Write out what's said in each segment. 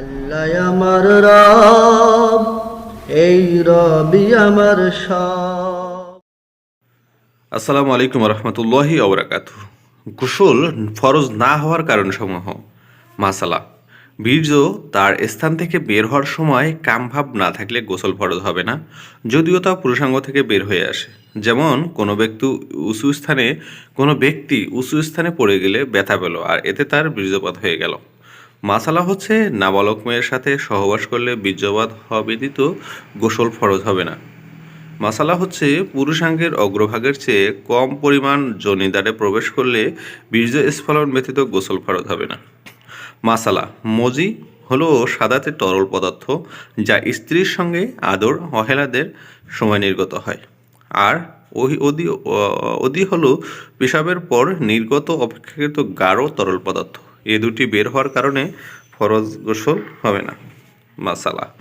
আল্লাহ আমার রব, এই রবি আমার আসসালামু আলাইকুম রহমতুল্লাহি অবরাকাত গোসল ফরজ না হওয়ার কারণসমূহ। মাসালা, বীর্য তার স্থান থেকে বের হওয়ার সময় কামভাব না থাকলে গোসল ফরজ হবে না, যদিও তা পুরুষাঙ্গ থেকে বের হয়ে আসে। যেমন, কোনো ব্যক্তি উঁচু স্থানে, কোনো ব্যক্তি উঁচু স্থানে পড়ে গেলে ব্যথা পেল আর এতে তার বীর্যপাত হয়ে গেল। মাসালা হচ্ছে নাবালক মেয়ের সাথে সহবাস করলে বীর্যবাদ হওয়া ব্যতীত গোসল ফরজ হবে না। মাসালা হচ্ছে পুরুষাঙ্গের অগ্রভাগের চেয়ে কম পরিমাণ জনিদারে প্রবেশ করলে বীর্য স্ফলন ব্যতীত গোসল ফরজ হবে না। মাসালা, মজি হলো সাদাতে তরল পদার্থ যা স্ত্রীর সঙ্গে আদর অহেলাদের সময় নির্গত হয়। আর ওই অদি অদি হলো পেশাবের পর নির্গত অপেক্ষাকৃত গাঢ় তরল পদার্থ। এ দুটি বের হওয়ার কারণে ফরজ গোসল হবে না। মাসালা।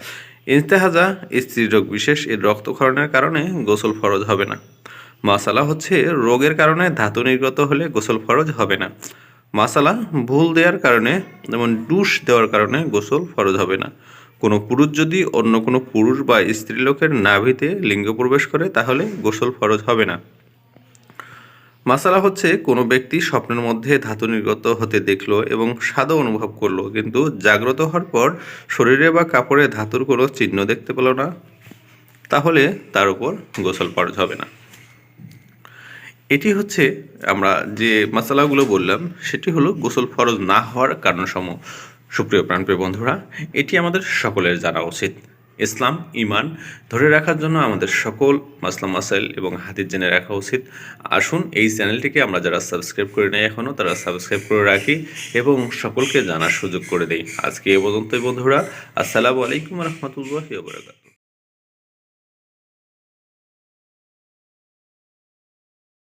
ইস্তেহাজা স্ত্রীরোগ বিশেষ, এর রক্তক্ষরণের কারণে গোসল ফরজ হবে না। মাসালা হচ্ছে রোগের কারণে ধাতু নির্গত হলে গোসল ফরজ হবে না। মাসালা, ভুল দেওয়ার কারণে যেমন ডুস দেওয়ার কারণে গোসল ফরজ হবে না। কোনো পুরুষ যদি অন্য কোনো পুরুষ বা স্ত্রীলোকের নাভিতে লিঙ্গ প্রবেশ করে, তাহলে গোসল ফরজ হবে না। মাসালা হচ্ছে কোনো ব্যক্তি স্বপ্নের মধ্যে ধাতু নির্গত হতে দেখল এবং স্বাদও অনুভব করল, কিন্তু জাগ্রত হওয়ার পর শরীরে বা কাপড়ে ধাতুর কোনো চিহ্ন দেখতে পেল না। তাহলে তার উপর গোসল ফরজ হবে না। এটি হচ্ছে আমরা যে মশালাগুলো বললাম, সেটি হলো গোসল ফরজ না হওয়ার কারণসমূহ। সুপ্রিয় প্রাণপ্রিয় বন্ধুরা, এটি আমাদের সকলের জানা উচিত। ইসলাম ইমান ধরে রাখার জন্য আমাদের সকল মাসলাম মাসাইল এবং হাতির জেনে রাখা উচিত। আসুন এই চ্যানেলটিকে আমরা যারা সাবস্ক্রাইব করে নেই এখনও তারা সাবস্ক্রাইব করে রাখি এবং সকলকে জানার সুযোগ করে দেই। আজকে এ পর্যন্তই বন্ধুরা, আসসালামু আলাইকুম রহমতুল্লাহ বরাকাতুহ।